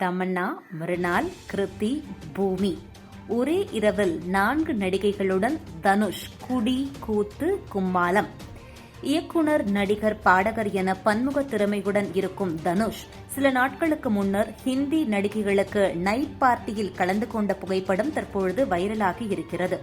தமன்னா மிருனால் கிருத்தி பூமி. ஒரே இரவில் நான்கு நடிகைகளுடன் தனுஷ் குடி கூத்து கும்மாலம் இயக்குனர் நடிகர் பாடகர் என பன்முக திறமையுடன் இருக்கும் தனுஷ் சில நாட்களுக்கு முன்னர் ஹிந்தி நடிகைகளுக்கு நைட் பார்ட்டியில் கலந்து கொண்ட புகைப்படம் தற்பொழுது வைரலாகி இருக்கிறது.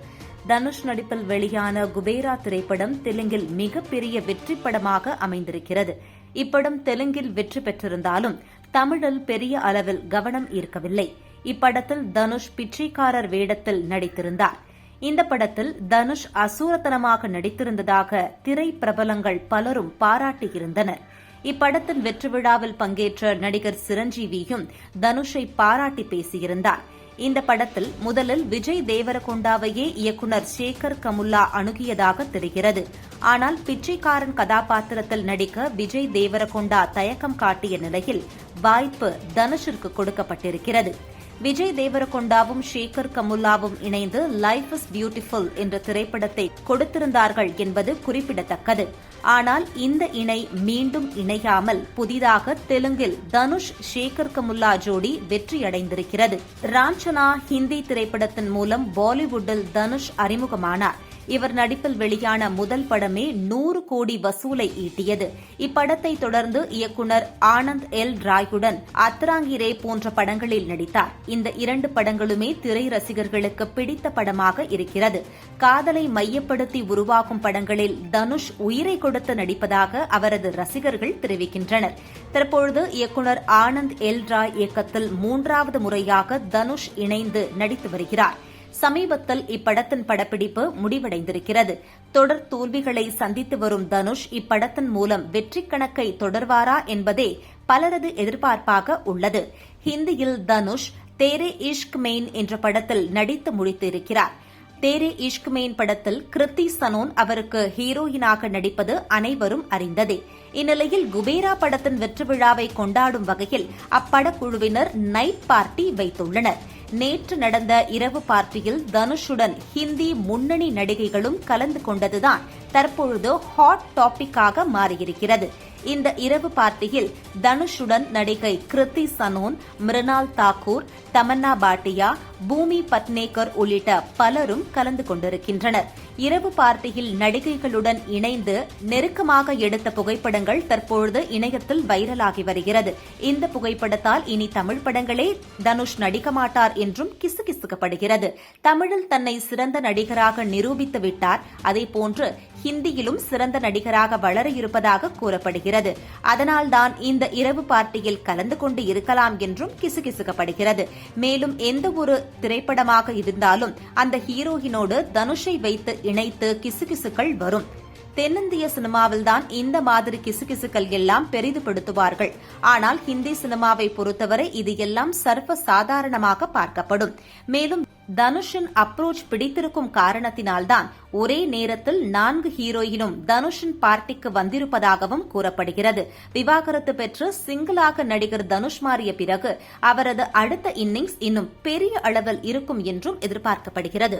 தனுஷ் நடிப்பில் வெளியான குபேரா திரைப்படம் தெலுங்கில் மிகப்பெரிய வெற்றி படமாக அமைந்திருக்கிறது. இப்படம் தெலுங்கில் வெற்றி பெற்றிருந்தாலும் தமிழில் பெரிய அளவில் கவனம் ஈர்க்கவில்லை. இப்படத்தில் தனுஷ் பிச்சைக்காரர் வேடத்தில் நடித்திருந்தார். இந்த படத்தில் தனுஷ் அசூரத்தனமாக நடித்திருந்ததாக திரை பிரபலங்கள் பலரும் பாராட்டியிருந்தனர். இப்படத்தின் வெற்றி விழாவில் பங்கேற்ற நடிகர் சிரஞ்சீவியும் தனுஷை பாராட்டி பேசியிருந்தார். இந்த படத்தில் முதலில் விஜய் தேவரகொண்டாவையே இயக்குனர் சேகர் கமுல்லா அணுகியதாக தெரிகிறது. ஆனால் பிச்சைக்காரன் கதாபாத்திரத்தில் நடிக்க விஜய் தேவரகொண்டா தயக்கம் காட்டிய நிலையில் வாய்ப்பு தனுஷிற்கு கொடுக்கப்பட்டிருக்கிறது. விஜய் தேவரகொண்டாவும் ஷேகர் கமுல்லாவும் இணைந்து லைஃப் இஸ் பியூட்டிஃபுல் என்ற திரைப்படத்தை கொடுத்திருந்தார்கள் என்பது குறிப்பிடத்தக்கது. ஆனால் இந்த இணை மீண்டும் இணையாமல் புதிதாக தெலுங்கில் தனுஷ் ஷேகர் கமுல்லா ஜோடி வெற்றியடைந்திருக்கிறது. ராஞ்சனா ஹிந்தி திரைப்படத்தின் மூலம் பாலிவுட்டில் தனுஷ் அறிமுகமானார். இவர் நடிப்பில் வெளியான முதல் படமே நூறு கோடி வசூலை ஈட்டியது. இப்படத்தை தொடர்ந்து இயக்குனர் ஆனந்த் எல். ராயுடன் அத்ராங்கி ரே போன்ற படங்களில் நடித்தார். இந்த இரண்டு படங்களுமே திரை ரசிகர்களுக்கு பிடித்த படமாக இருக்கிறது. காதலை மையப்படுத்தி உருவாகும் படங்களில் தனுஷ் உயிரை கொடுத்து நடிப்பதாக அவரது ரசிகர்கள் தெரிவிக்கின்றனர். தற்பொழுது இயக்குனர் ஆனந்த் எல். ராய் இயக்கத்தில் மூன்றாவது முறையாக தனுஷ் இணைந்து நடித்து வருகிறார். சமீபத்தில் இப்படத்தின் படப்பிடிப்பு முடிவடைந்திருக்கிறது. தொடர் தோல்விகளை சந்தித்து வரும் தனுஷ் இப்படத்தின் மூலம் வெற்றி கணக்கை தொடர்வாரா என்பதே பலரது எதிர்பார்ப்பாக உள்ளது. ஹிந்தியில் தனுஷ் தேரே இஷ்க் மெயின் என்ற படத்தில் நடித்து முடித்திருக்கிறார். தேரே இஷ்க் மெயின் படத்தில் கிருத்தி சனோன் அவருக்கு ஹீரோயினாக நடிப்பது அனைவரும் அறிந்ததே. இந்நிலையில் குபேரா படத்தின் வெற்றி விழாவை கொண்டாடும் வகையில் அப்படக்குழுவினர் நைட் பார்ட்டி வைத்துள்ளனர். நேற்று நடந்த இரவு பார்ட்டியில் தனுஷுடன் ஹிந்தி முன்னணி நடிகைகளும் கலந்து கொண்டதுதான் தற்பொழுது ஹாட் டாபிக்காக மாறியிருக்கிறது. இந்த இரவு பார்ட்டியில் தனுஷுடன் நடிகை கிருத்தி சனோன் மிருனால் தாக்கூர் தமன்னா பாட்டியா பூமி பட்னேகர் உள்ளிட்ட பலரும் கலந்து கொண்டிருக்கின்றனர். இரவு பார்ட்டியில் நடிகைகளுடன் இணைந்து நெருக்கமாக எடுத்த புகைப்படங்கள் தற்பொழுது இணையத்தில் வைரலாகி வருகிறது. இந்த புகைப்படத்தால் இனி தமிழ் படங்களே தனுஷ் நடிக்க மாட்டார் என்றும் கிசுகிசுக்கப்படுகிறது. தமிழில் தன்னை சிறந்த நடிகராக நிரூபித்து விட்டார் அதேபோன்று ஹிந்தியிலும் சிறந்த நடிகராக வளர இருப்பதாக கூறப்படுகிறது. அதனால்தான் இந்த இரவு பார்ட்டியில் கலந்து கொண்டு இருக்கலாம் என்றும் கிசுகிசுக்கப்படுகிறது. மேலும் எந்த ஒரு திரைப்படமாக இருந்தாலும் அந்த ஹீரோயினோடு தனுஷை வைத்து இணைத்து கிசுகிசுக்கள் வரும். தென்னிந்திய சினிமாவில்தான் இந்த மாதிரி கிசுகிசுக்கள் எல்லாம் பெரிதுபடுத்துவார்கள். ஆனால் ஹிந்தி சினிமாவை பொறுத்தவரை இது எல்லாம் சர்வ சாதாரணமாக பார்க்கப்படும். மேலும் தனுஷின் அப்ரோச் பிடித்திருக்கும் காரணத்தினால்தான் ஒரே நேரத்தில் நான்கு ஹீரோயினும் தனுஷின் பார்ட்டிக்கு வந்திருப்பதாகவும் கூறப்படுகிறது. விவாகரத்து பெற்று சிங்கிளாக நடிகர் தனுஷ் மாறிய பிறகு அவரது அடுத்த இன்னிங்ஸ் இன்னும் பெரிய அளவில் இருக்கும் என்றும் எதிர்பார்க்கப்படுகிறது.